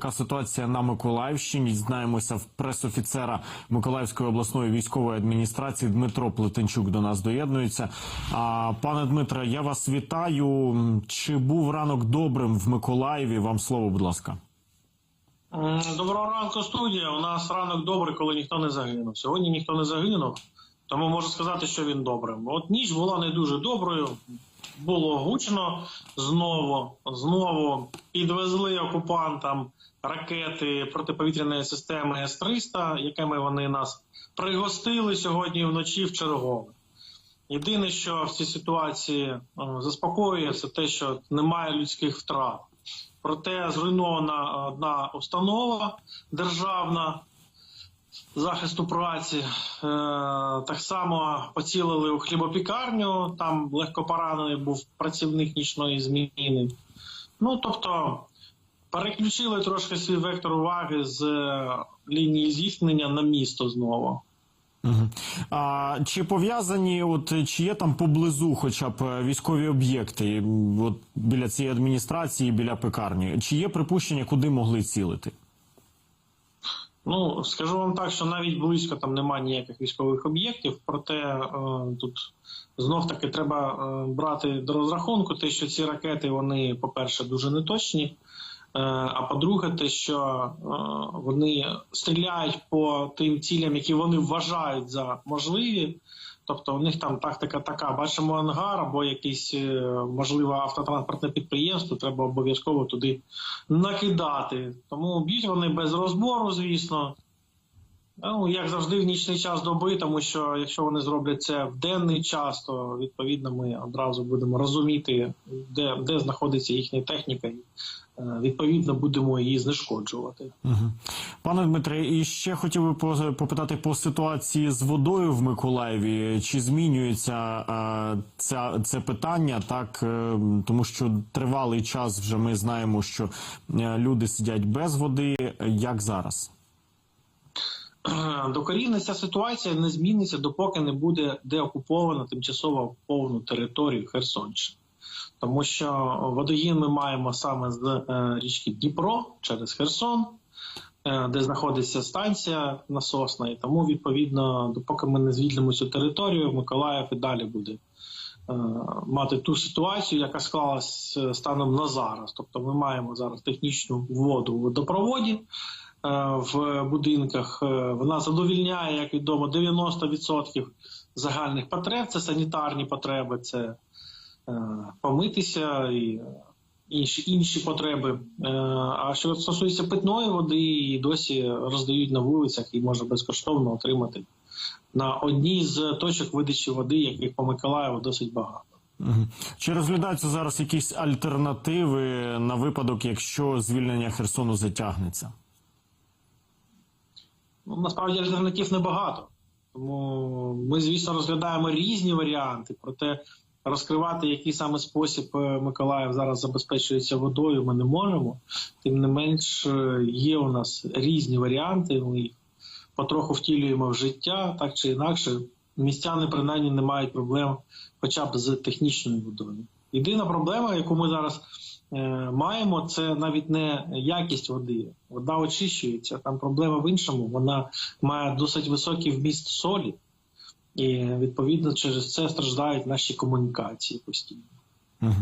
Яка ситуація на Миколаївщині? Дізнаємося в пресофіцера Миколаївської обласної військової адміністрації Дмитро Плетенчук до нас доєднується. А, пане Дмитре, я вас вітаю. Чи був ранок добрим в Миколаєві? Вам слово, будь ласка. Доброго ранку, студія. У нас ранок добрий, коли ніхто не загинув. Сьогодні ніхто не загинув, тому можу сказати, що він добрим. От ніч була не дуже доброю. Було гучно знову. Знову підвезли окупантам ракети протиповітряної системи С-300, якими вони нас пригостили сьогодні вночі в чергове. Єдине, що в цій ситуації е, заспокоює, це те, що немає людських втрат. Проте зруйнована одна установа державна захисту праці. Е, так само поцілили у хлібопікарню, там легко поранений був працівник нічної зміни. Ну тобто переключили трошки свій вектор уваги з е, лінії зіткнення на місто знову. А, чи пов'язані, от чи є там поблизу, хоча б е, військові об'єкти, от біля цієї адміністрації, біля пекарні? Чи є припущення, куди могли цілити? Ну, скажу вам так, що навіть близько там немає ніяких військових об'єктів, проте е, тут знов таки треба е, брати до розрахунку те, що ці ракети, вони, по-перше, дуже неточні. Е, а по-друге, те, що е, вони стріляють по тим цілям, які вони вважають за можливі. Тобто у них там тактика така: бачимо ангар або якесь можливе можливо автотранспортне підприємство, треба обов'язково туди накидати. Тому б'ють вони без розбору, звісно. Ну, як завжди, в нічний час доби, тому що якщо вони зроблять це в денний час, то відповідно ми одразу будемо розуміти, де, де знаходиться їхня техніка, і е, відповідно будемо її знешкоджувати. Угу. Пане Дмитре, і ще хотів би попитати по ситуації з водою в Миколаєві. Чи змінюється е, ця, це питання? Так, е, тому що тривалий час вже ми знаємо, що е, люди сидять без води. Як зараз? Докорінна ця ситуація не зміниться, допоки не буде деокупована тимчасово окуповану територію Херсонщини. Тому що водогін ми маємо саме з е, річки Дніпро через Херсон, е, де знаходиться станція насосна, і тому відповідно, допоки ми не звільнимо цю територію, Миколаїв і далі буде е, мати ту ситуацію, яка склалась станом на зараз. Тобто, ми маємо зараз технічну воду у водопроводі в будинках. Е, Вона задовільняє, як відомо, 90% загальних потреб. Це санітарні потреби, це е, помитися і е, інші, інші потреби. Е, А що стосується питної води, її досі роздають на вулицях і можна безкоштовно отримати на одній з точок видачі води, яких по Миколаєву досить багато. Чи розглядаються зараз якісь альтернативи на випадок, якщо звільнення Херсону затягнеться? Ну, насправді альтернатив небагато. Тому ми, звісно, розглядаємо різні варіанти, проте розкривати, який саме спосіб е, Миколаїв зараз забезпечується водою, ми не можемо. Тим не менш, е, є у нас різні варіанти. Ми їх потроху втілюємо в життя, так чи інакше. Містяни принаймні не мають проблем хоча б з технічною водою. Єдина проблема, яку ми зараз маємо, це навіть не якість води. Вода очищується. Там проблема в іншому. Вона має досить високий вміст солі, і відповідно через це страждають наші комунікації постійно. Угу.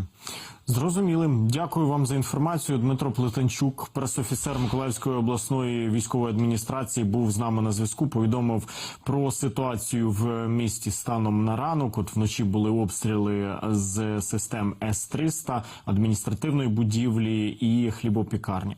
Зрозумілим. Дякую вам за інформацію. Дмитро Плетенчук, пресофіцер Миколаївської обласної військової адміністрації, був з нами на зв'язку. Повідомив про ситуацію в місті станом на ранок. От вночі були обстріли з систем С-300, адміністративної будівлі і хлібопікарні.